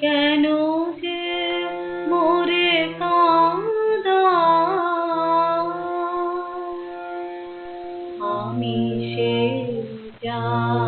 কেন যে মোরে কাঁদা? আমি সে যা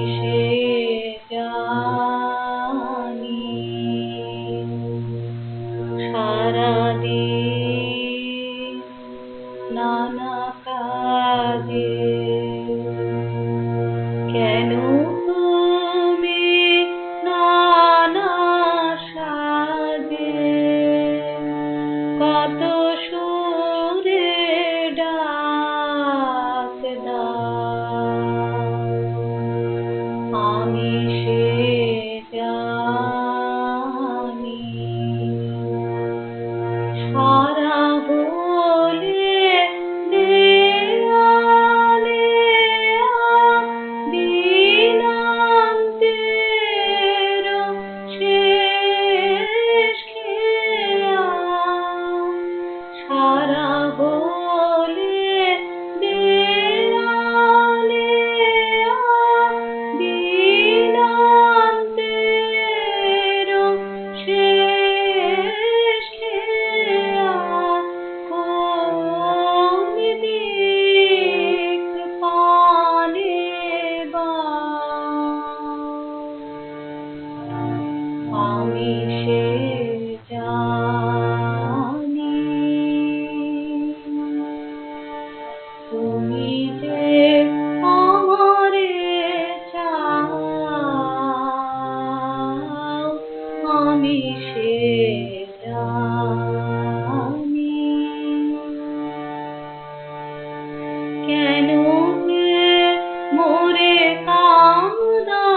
নানা কাজে আমি সে জানি। কেন মোরে কামদা?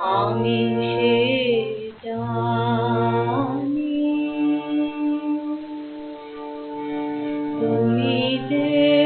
আমি সে জানি। তুমি দে